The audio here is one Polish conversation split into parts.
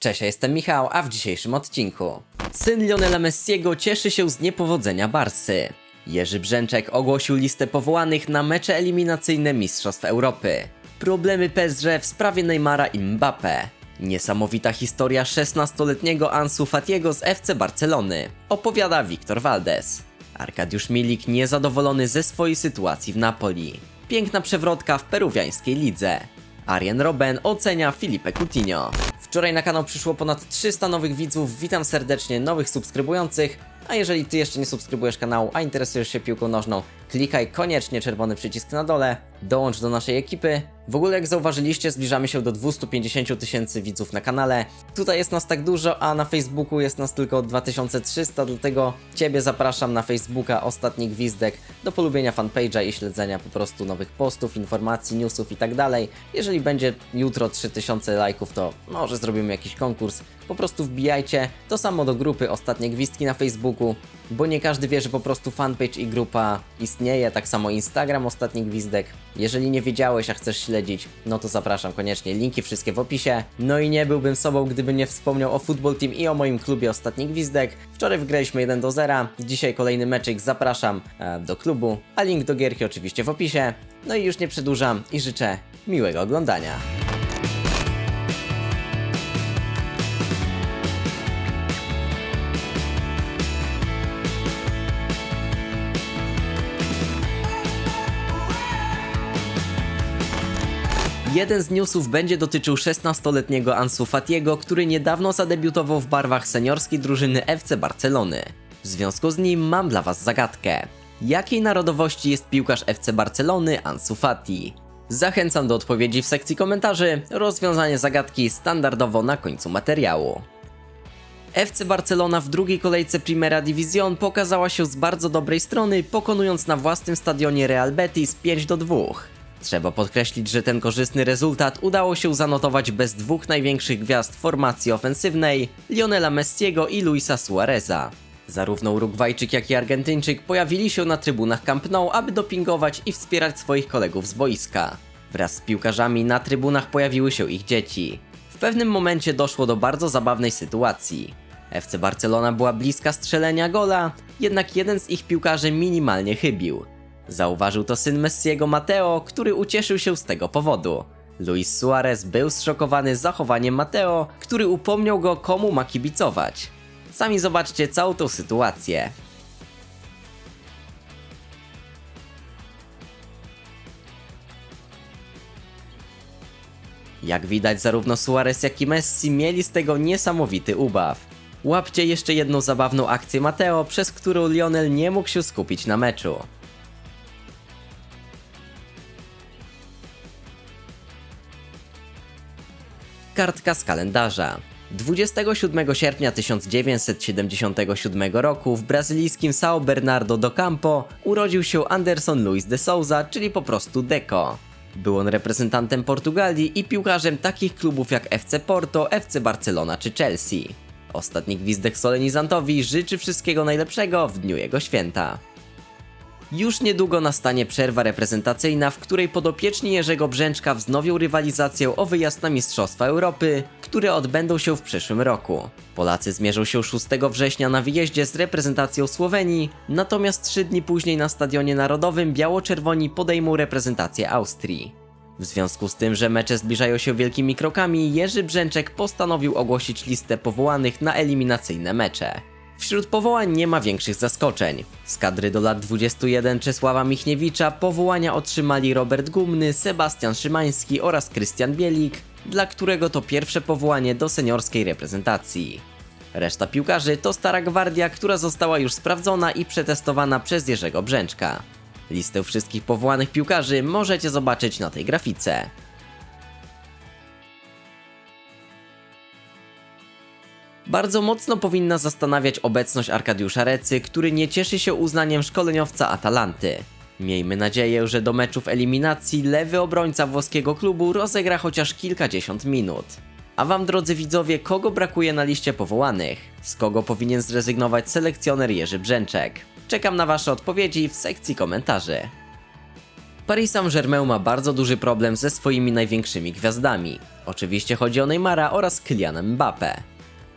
Cześć, ja jestem Michał, a w dzisiejszym odcinku. Syn Lionela Messiego cieszy się z niepowodzenia Barsy. Jerzy Brzęczek ogłosił listę powołanych na mecze eliminacyjne Mistrzostw Europy. Problemy PSG w sprawie Neymara i Mbappé Niesamowita historia 16-letniego Ansu Fatiego z FC Barcelony Opowiada Wiktor Valdes Arkadiusz Milik niezadowolony ze swojej sytuacji w Napoli. Piękna przewrotka w peruwiańskiej lidze Arjen Robben ocenia Filipe Coutinho. Wczoraj na kanał przyszło ponad 300 nowych widzów, witam serdecznie nowych subskrybujących, a jeżeli ty jeszcze nie subskrybujesz kanału, a interesujesz się piłką nożną, klikaj koniecznie czerwony przycisk na dole, dołącz do naszej ekipy. W ogóle jak zauważyliście, zbliżamy się do 250 tysięcy widzów na kanale. Tutaj jest nas tak dużo, a na Facebooku jest nas tylko 2300, dlatego Ciebie zapraszam na Facebooka Ostatni Gwizdek do polubienia fanpage'a i śledzenia po prostu nowych postów, informacji, newsów i tak. Jeżeli będzie jutro 3000 lajków, to może zrobimy jakiś konkurs. Po prostu wbijajcie to samo do grupy Ostatnie Gwizdki na Facebooku, bo nie każdy wie, że po prostu fanpage i grupa istnieje, tak samo Instagram Ostatni Gwizdek. Jeżeli nie wiedziałeś, a chcesz śledzić, no to zapraszam koniecznie, linki wszystkie w opisie. No i nie byłbym sobą, gdybym nie wspomniał o Football Team i o moim klubie Ostatni Gwizdek. Wczoraj wygraliśmy 1 do 0, dzisiaj kolejny meczyk, zapraszam e, do klubu, a link do gierki oczywiście w opisie. No i już nie przedłużam i życzę miłego oglądania. Jeden z newsów będzie dotyczył 16-letniego Ansu Fatiego, który niedawno zadebiutował w barwach seniorskiej drużyny FC Barcelony. W związku z nim mam dla Was zagadkę. Jakiej narodowości jest piłkarz FC Barcelony Ansu Fati? Zachęcam do odpowiedzi w sekcji komentarzy, rozwiązanie zagadki standardowo na końcu materiału. FC Barcelona w drugiej kolejce Primera Division pokazała się z bardzo dobrej strony, pokonując na własnym stadionie Real Betis 5 do 2. Trzeba podkreślić, że ten korzystny rezultat udało się zanotować bez dwóch największych gwiazd formacji ofensywnej, Lionela Messiego i Luisa Suareza. Zarówno Urugwajczyk, jak i Argentyńczyk pojawili się na trybunach Camp Nou, aby dopingować i wspierać swoich kolegów z boiska. Wraz z piłkarzami na trybunach pojawiły się ich dzieci. W pewnym momencie doszło do bardzo zabawnej sytuacji. FC Barcelona była bliska strzelenia gola, jednak jeden z ich piłkarzy minimalnie chybił. Zauważył to syn Messiego Mateo, który ucieszył się z tego powodu. Luis Suarez był zszokowany zachowaniem Mateo, który upomniał go komu ma kibicować. Sami zobaczcie całą tą sytuację. Jak widać, zarówno Suarez, jak i Messi mieli z tego niesamowity ubaw. Łapcie jeszcze jedną zabawną akcję Mateo, przez którą Lionel nie mógł się skupić na meczu. Kartka z kalendarza. 27 sierpnia 1977 roku w brazylijskim São Bernardo do Campo urodził się Anderson Luiz de Souza, czyli po prostu Deco. Był on reprezentantem Portugalii i piłkarzem takich klubów jak FC Porto, FC Barcelona czy Chelsea. Ostatni gwizdek solenizantowi życzy wszystkiego najlepszego w dniu jego święta. Już niedługo nastanie przerwa reprezentacyjna, w której podopieczni Jerzego Brzęczka wznowią rywalizację o wyjazd na Mistrzostwa Europy, które odbędą się w przyszłym roku. Polacy zmierzą się 6 września na wyjeździe z reprezentacją Słowenii, natomiast 3 dni później na Stadionie Narodowym biało-czerwoni podejmą reprezentację Austrii. W związku z tym, że mecze zbliżają się wielkimi krokami, Jerzy Brzęczek postanowił ogłosić listę powołanych na eliminacyjne mecze. Wśród powołań nie ma większych zaskoczeń. Z kadry do lat 21 Czesława Michniewicza powołania otrzymali Robert Gumny, Sebastian Szymański oraz Krystian Bielik, dla którego to pierwsze powołanie do seniorskiej reprezentacji. Reszta piłkarzy to stara gwardia, która została już sprawdzona i przetestowana przez Jerzego Brzęczka. Listę wszystkich powołanych piłkarzy możecie zobaczyć na tej grafice. Bardzo mocno powinna zastanawiać obecność Arkadiusza Recy, który nie cieszy się uznaniem szkoleniowca Atalanty. Miejmy nadzieję, że do meczów eliminacji lewy obrońca włoskiego klubu rozegra chociaż kilkadziesiąt minut. A wam drodzy widzowie, kogo brakuje na liście powołanych? Z kogo powinien zrezygnować selekcjoner Jerzy Brzęczek? Czekam na wasze odpowiedzi w sekcji komentarzy. Paris Saint-Germain ma bardzo duży problem ze swoimi największymi gwiazdami. Oczywiście chodzi o Neymara oraz Kyliana Mbappé.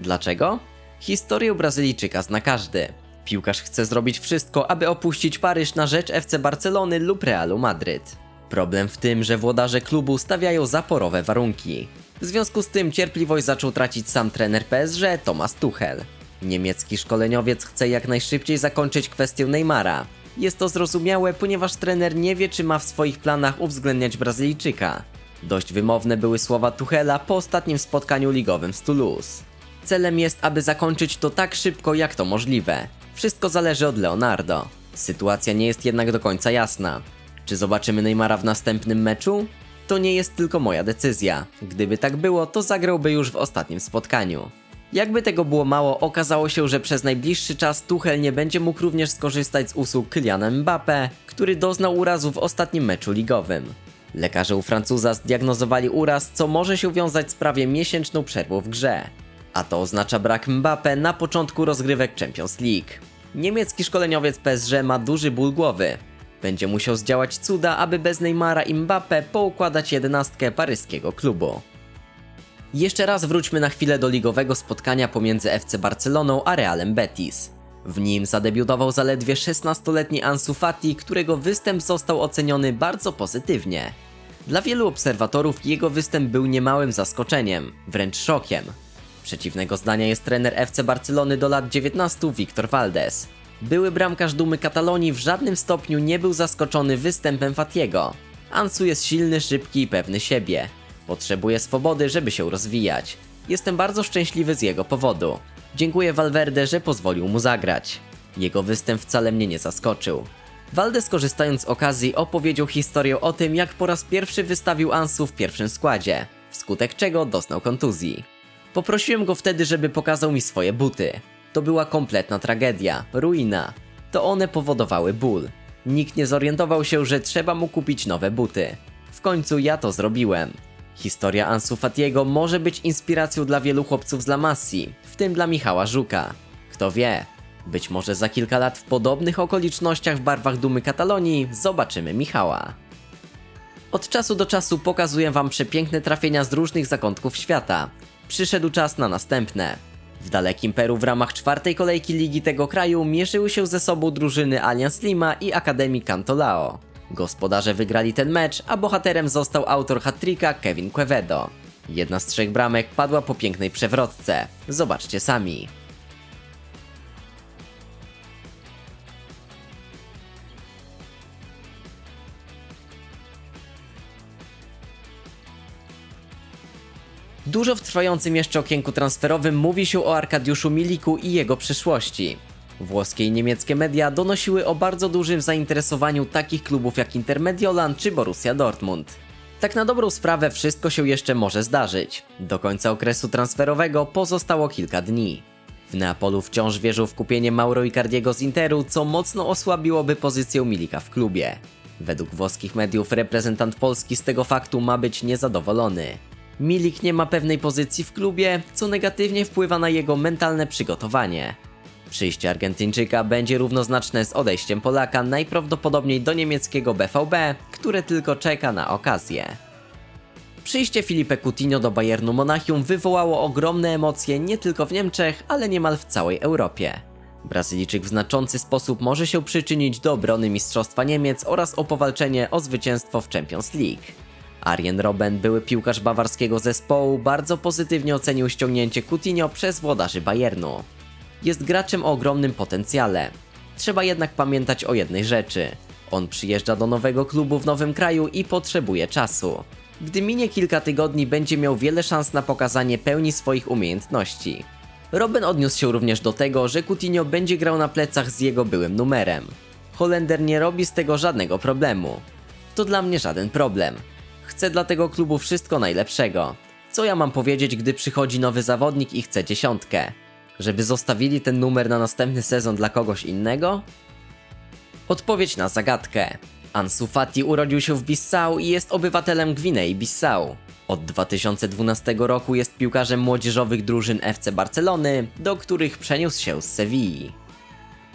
Dlaczego? Historię Brazylijczyka zna każdy. Piłkarz chce zrobić wszystko, aby opuścić Paryż na rzecz FC Barcelony lub Realu Madryt. Problem w tym, że włodarze klubu stawiają zaporowe warunki. W związku z tym cierpliwość zaczął tracić sam trener PSG Thomas Tuchel. Niemiecki szkoleniowiec chce jak najszybciej zakończyć kwestię Neymara. Jest to zrozumiałe, ponieważ trener nie wie, czy ma w swoich planach uwzględniać Brazylijczyka. Dość wymowne były słowa Tuchela po ostatnim spotkaniu ligowym z Toulouse. Celem jest, aby zakończyć to tak szybko, jak to możliwe. Wszystko zależy od Leonardo. Sytuacja nie jest jednak do końca jasna. Czy zobaczymy Neymara w następnym meczu? To nie jest tylko moja decyzja. Gdyby tak było, to zagrałby już w ostatnim spotkaniu. Jakby tego było mało, okazało się, że przez najbliższy czas Tuchel nie będzie mógł również skorzystać z usług Kyliana Mbappé, który doznał urazu w ostatnim meczu ligowym. Lekarze u Francuza zdiagnozowali uraz, co może się wiązać z prawie miesięczną przerwą w grze. A to oznacza brak Mbappé na początku rozgrywek Champions League. Niemiecki szkoleniowiec PSG ma duży ból głowy. Będzie musiał zdziałać cuda, aby bez Neymara i Mbappé poukładać jedenastkę paryskiego klubu. Jeszcze raz wróćmy na chwilę do ligowego spotkania pomiędzy FC Barceloną a Realem Betis. W nim zadebiutował zaledwie 16-letni Ansu Fati, którego występ został oceniony bardzo pozytywnie. Dla wielu obserwatorów jego występ był niemałym zaskoczeniem, wręcz szokiem. Przeciwnego zdania jest trener FC Barcelony do lat 19 Victor Valdes. Były bramkarz dumy Katalonii w żadnym stopniu nie był zaskoczony występem Fatiego. Ansu jest silny, szybki i pewny siebie. Potrzebuje swobody, żeby się rozwijać. Jestem bardzo szczęśliwy z jego powodu. Dziękuję Valverde, że pozwolił mu zagrać. Jego występ wcale mnie nie zaskoczył. Valdes korzystając z okazji opowiedział historię o tym, jak po raz pierwszy wystawił Ansu w pierwszym składzie, wskutek czego dostał kontuzji. Poprosiłem go wtedy, żeby pokazał mi swoje buty. To była kompletna tragedia, ruina. To one powodowały ból. Nikt nie zorientował się, że trzeba mu kupić nowe buty. W końcu ja to zrobiłem. Historia Ansu Fatiego może być inspiracją dla wielu chłopców z La Massi, w tym dla Michała Żuka. Kto wie, być może za kilka lat w podobnych okolicznościach w barwach dumy Katalonii zobaczymy Michała. Od czasu do czasu pokazuję wam przepiękne trafienia z różnych zakątków świata. Przyszedł czas na następne. W dalekim Peru w ramach czwartej kolejki ligi tego kraju mierzyły się ze sobą drużyny Allianz Lima i Akademii Cantolao. Gospodarze wygrali ten mecz, a bohaterem został autor hat-tricka Kevin Quevedo. Jedna z trzech bramek padła po pięknej przewrotce. Zobaczcie sami. Dużo w trwającym jeszcze okienku transferowym mówi się o Arkadiuszu Miliku i jego przyszłości. Włoskie i niemieckie media donosiły o bardzo dużym zainteresowaniu takich klubów jak Inter Mediolan czy Borussia Dortmund. Tak na dobrą sprawę wszystko się jeszcze może zdarzyć. Do końca okresu transferowego pozostało kilka dni. W Neapolu wciąż wierzą w kupienie Mauro Icardiego z Interu, co mocno osłabiłoby pozycję Milika w klubie. Według włoskich mediów reprezentant Polski z tego faktu ma być niezadowolony. Milik nie ma pewnej pozycji w klubie, co negatywnie wpływa na jego mentalne przygotowanie. Przyjście Argentyńczyka będzie równoznaczne z odejściem Polaka najprawdopodobniej do niemieckiego BVB, które tylko czeka na okazję. Przyjście Filipe Coutinho do Bayernu Monachium wywołało ogromne emocje nie tylko w Niemczech, ale niemal w całej Europie. Brazylijczyk w znaczący sposób może się przyczynić do obrony Mistrzostwa Niemiec oraz o powalczenie o zwycięstwo w Champions League. Arjen Robben, były piłkarz bawarskiego zespołu, bardzo pozytywnie ocenił ściągnięcie Coutinho przez włodarzy Bayernu. Jest graczem o ogromnym potencjale. Trzeba jednak pamiętać o jednej rzeczy. On przyjeżdża do nowego klubu w nowym kraju i potrzebuje czasu. Gdy minie kilka tygodni, będzie miał wiele szans na pokazanie pełni swoich umiejętności. Robben odniósł się również do tego, że Coutinho będzie grał na plecach z jego byłym numerem. Holender nie robi z tego żadnego problemu. To dla mnie żaden problem. Chcę dla tego klubu wszystko najlepszego. Co ja mam powiedzieć, gdy przychodzi nowy zawodnik i chce dziesiątkę? Żeby zostawili ten numer na następny sezon dla kogoś innego? Odpowiedź na zagadkę. Ansu Fati urodził się w Bissau i jest obywatelem Gwinei Bissau. Od 2012 roku jest piłkarzem młodzieżowych drużyn FC Barcelony, do których przeniósł się z Sewilli.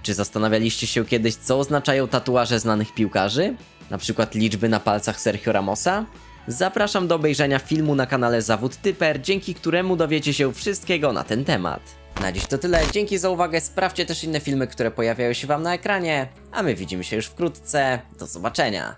Czy zastanawialiście się kiedyś, co oznaczają tatuaże znanych piłkarzy? Na przykład liczby na palcach Sergio Ramosa? Zapraszam do obejrzenia filmu na kanale Zawód Typer, dzięki któremu dowiecie się wszystkiego na ten temat. Na dziś to tyle, dzięki za uwagę, sprawdźcie też inne filmy, które pojawiają się wam na ekranie, a my widzimy się już wkrótce, do zobaczenia.